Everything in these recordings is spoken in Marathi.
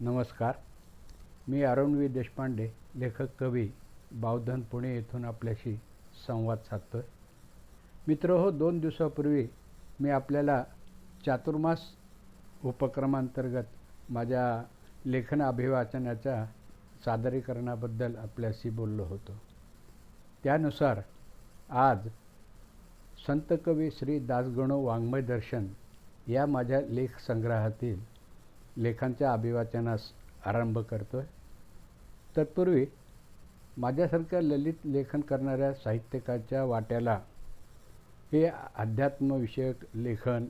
नमस्कार. मी अरुणवी देशपांडे लेखक कवी बावधन पुणे येथून आपल्याशी संवाद साधतो आहे मित्र हो दोन दिवसापूर्वी मी आपल्याला चातुर्मास उपक्रमांतर्गत माझ्या लेखन अभिवाचनाच्या सादरीकरणाबद्दल आपल्याशी बोललो होतो. त्यानुसार आज संत कवी श्री दासगणो वाङ्मय दर्शन या माझ्या लेख संग्रहातील लेखांच्या अभिवाचनास आरंभ करतो आहे तत्पूर्वी माझ्यासारख्या ललित लेखन करणाऱ्या साहित्यकाच्या वाट्याला हे अध्यात्मविषयक लेखन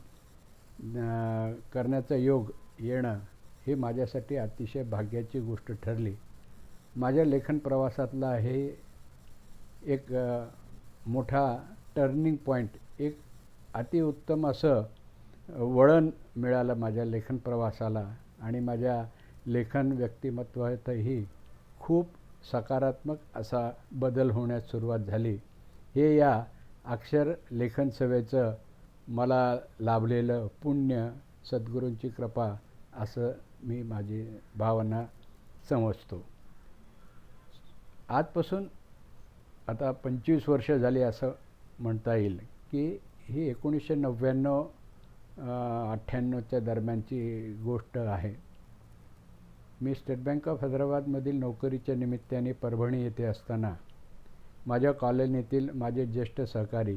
करण्याचा योग येणं हे माझ्यासाठी अतिशय भाग्याची गोष्ट ठरली. माझ्या लेखन प्रवासातला हे एक मोठा टर्निंग पॉईंट एक अतिउत्तम असं वळण मिळालं माझ्या लेखन प्रवासाला आणि माझ्या लेखन व्यक्तिमत्वातही खूप सकारात्मक असा बदल होण्यास सुरुवात झाली. हे या अक्षर लेखन सेवेचं मला लाभलेलं पुण्य सद्गुरूंची कृपा असं मी माझी भावना समजतो. आजपासून आता पंचवीस वर्ष झाली असं म्हणता येईल की ही एकोणीसशे नव्याण्णव अठ्ठ्याण्णवच्या दरम्यानची गोष्ट आहे. मी स्टेट बँक ऑफ हैदराबादमधील नोकरीच्या निमित्ताने परभणी येथे असताना माझ्या कॉलनीतील माझे ज्येष्ठ सहकारी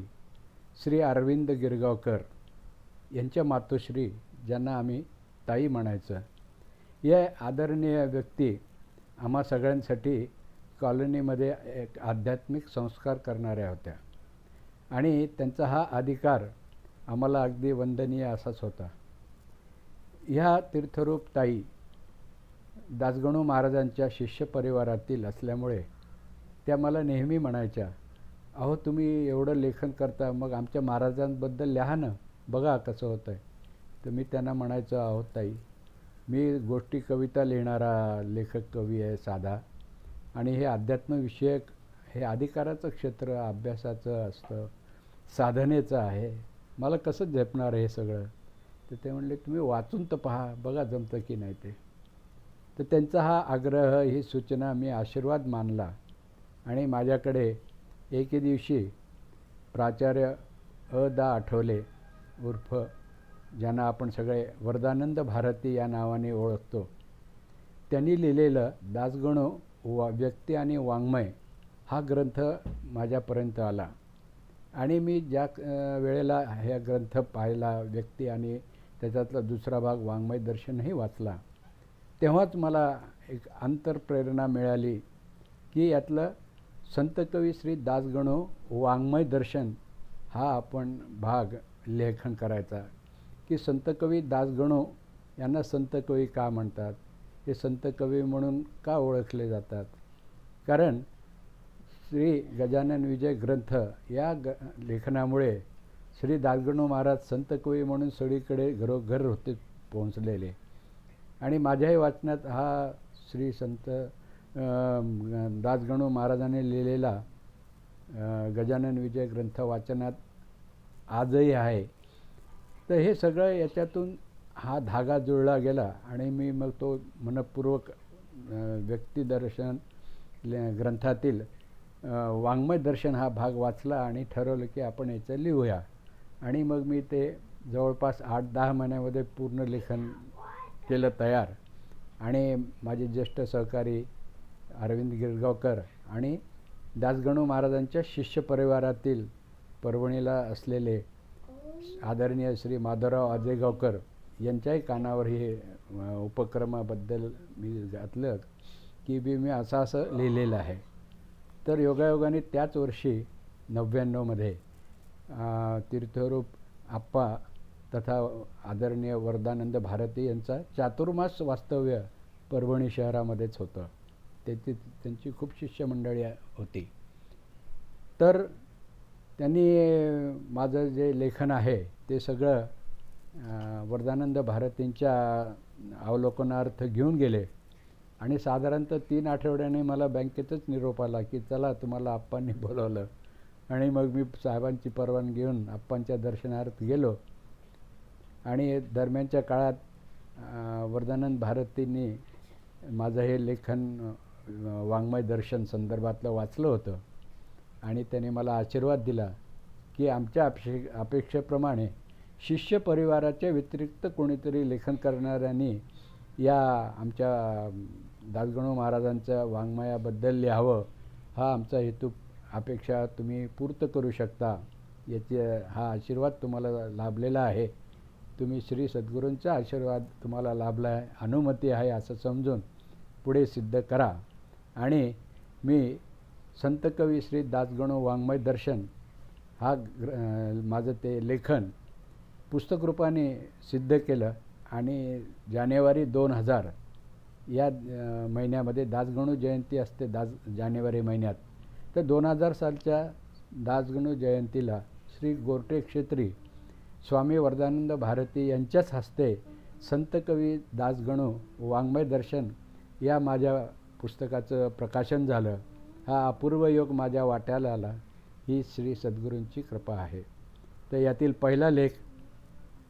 श्री अरविंद गिरगावकर यांच्या मातोश्री ज्यांना आम्ही ताई म्हणायचं या आदरणीय व्यक्ती आम्हा सगळ्यांसाठी कॉलनीमध्ये एक आध्यात्मिक संस्कार करणाऱ्या होत्या आणि त्यांचा हा अधिकार आम्हाला अगदी वंदनीय असाच होता. ह्या तीर्थरूप ताई दासगणू महाराजांच्या शिष्य परिवारातील असल्यामुळे त्या मला नेहमी म्हणायच्या अहो तुम्ही एवढं लेखन करता मग आमच्या महाराजांबद्दल लिहा ना बघा कसं होतं आहे तर मी त्यांना म्हणायचो आहोत ताई मी गोष्टी कविता लिहिणारा लेखक कवी आहे साधा आणि हे अध्यात्मविषयक हे अधिकाराचं क्षेत्र अभ्यासाचं असतं साधनेचं आहे मला कसं झेपणार हे सगळं? तर ते म्हणले तुम्ही वाचून तर पहा बघा जमतं की नाही ते. तर त्यांचा हा आग्रह ही सूचना मी आशीर्वाद मानला. आणि माझ्याकडे एके दिवशी प्राचार्य अ दा आठवले उर्फ ज्यांना आपण सगळे वरदानंद भारती या नावाने ओळखतो. त्यांनी लिहिलेलं दासगणो वा व्यक्ती आणि वाङ्मय हा ग्रंथ माझ्यापर्यंत आला. आणि मी ज्या वेळेला ह्या ग्रंथ पाहिला व्यक्ती आणि त्याच्यातला दुसरा भाग वाङ्मय दर्शनही वाचला तेव्हाच मला एक अंतरप्रेरणा मिळाली की यातलं संत कवी श्री दासगणो वाङ्मय दर्शन हा आपण भाग लेखन करायचा. की संत कवी दासगणो यांना संत कवी का म्हणतात? हे संत कवी म्हणून का ओळखले जातात? कारण श्री गजानन विजय ग्रंथ या ग लेखनामुळे श्री दासगणू महाराज संत कवी म्हणून सगळीकडे घरोघर होते पोहोचलेले. आणि माझ्याही वाचनात हा श्री संत दासगणू महाराजाने लिहिलेला गजानन विजय ग्रंथ वाचनात आजही आहे. तर हे सगळं याच्यातून हा धागा जुळला गेला आणि मी मग तो मनपूर्वक व्यक्तिदर्शन ग्रंथातील वाङ्मय दर्शन हा भाग वाचला आणि ठरवलं की आपण याचं लिहूया. आणि मग मी ते जवळपास आठ दहा महिन्यामध्ये पूर्ण लेखन केलं तयार. आणि माझे ज्येष्ठ सहकारी अरविंद गिरगावकर आणि दासगणू महाराजांच्या शिष्य परिवारातील परभणीला असलेले आदरणीय श्री माधवराव आजेगावकर यांच्याही कानावर हे उपक्रमाबद्दल मी घातलं की बी मी असं असं लिहिलेलं आहे. तर योगायोगाने त्याच वर्षी नव्याण्णवमध्ये तीर्थरूप आप्पा तथा आदरणीय वरदानंद भारती यांचा चातुर्मास वास्तव्य परभणी शहरामध्येच होतं. त्याची त्यांची खूप शिष्यमंडळी होती. तर त्यांनी माझं जे लेखन आहे ते सगळं वरदानंद भारतींच्या अवलोकनार्थ घेऊन गेले. आणि साधारणतः तीन आठवड्याने मला बँकेतच निरोप आला की चला तुम्हाला आप्पांनी बोलवलं. आणि मग मी साहेबांची परवानगी घेऊन आप्पांच्या दर्शनार्थ गेलो. आणि दरम्यानच्या काळात वर्धानंद भारतींनी माझं हे लेखन वाङ्मय दर्शन संदर्भातलं वाचलं होतं. आणि त्याने मला आशीर्वाद दिला की आमच्या अपेक्षे अपेक्षेप्रमाणे शिष्य परिवाराच्या व्यतिरिक्त कोणीतरी लेखन करणाऱ्यांनी या आमच्या दासगणू महाराजांच्या वाङ्मयाबद्दल लिहावं हा आमचा हेतू अपेक्षा तुम्ही पूर्त करू शकता. याचे हा आशीर्वाद तुम्हाला लाभलेला आहे. तुम्ही श्री सद्गुरूंचा आशीर्वाद तुम्हाला लाभला आहे अनुमती आहे असं समजून पुढे सिद्ध करा. आणि मी संत कवी श्री दासगणू वाङ्मय दर्शन हा ग्र माझं ते लेखन पुस्तकरूपाने सिद्ध केलं. आणि जानेवारी दोन हजार या महिन्यामध्ये दासगणू जयंती असते दास जानेवारी महिन्यात. तर दोन हजार सालच्या दासगणू जयंतीला श्री गोरटे क्षेत्री स्वामी वरदानंद भारती यांच्याच हस्ते संत कवी दासगणू वाङ्मय दर्शन या माझ्या पुस्तकाचं प्रकाशन झालं. हा अपूर्व योग माझ्या वाट्याला आला. ही श्री सद्गुरूंची कृपा आहे. तर यातील पहिला लेख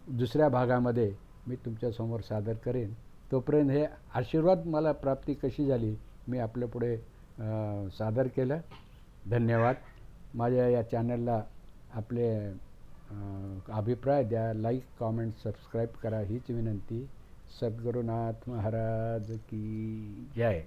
दुसऱ्या भागामध्ये मी तुमच्यासमोर सादर करेन. तोपर्यंत हे आशीर्वाद मला प्राप्ती कशी झाली मी आपल्यापुढे सादर केलं. धन्यवाद. माझ्या या चॅनलला आपले अभिप्राय द्या लाईक कॉमेंट सबस्क्राईब करा हीच विनंती. सद्गुरुनाथ महाराज की जय.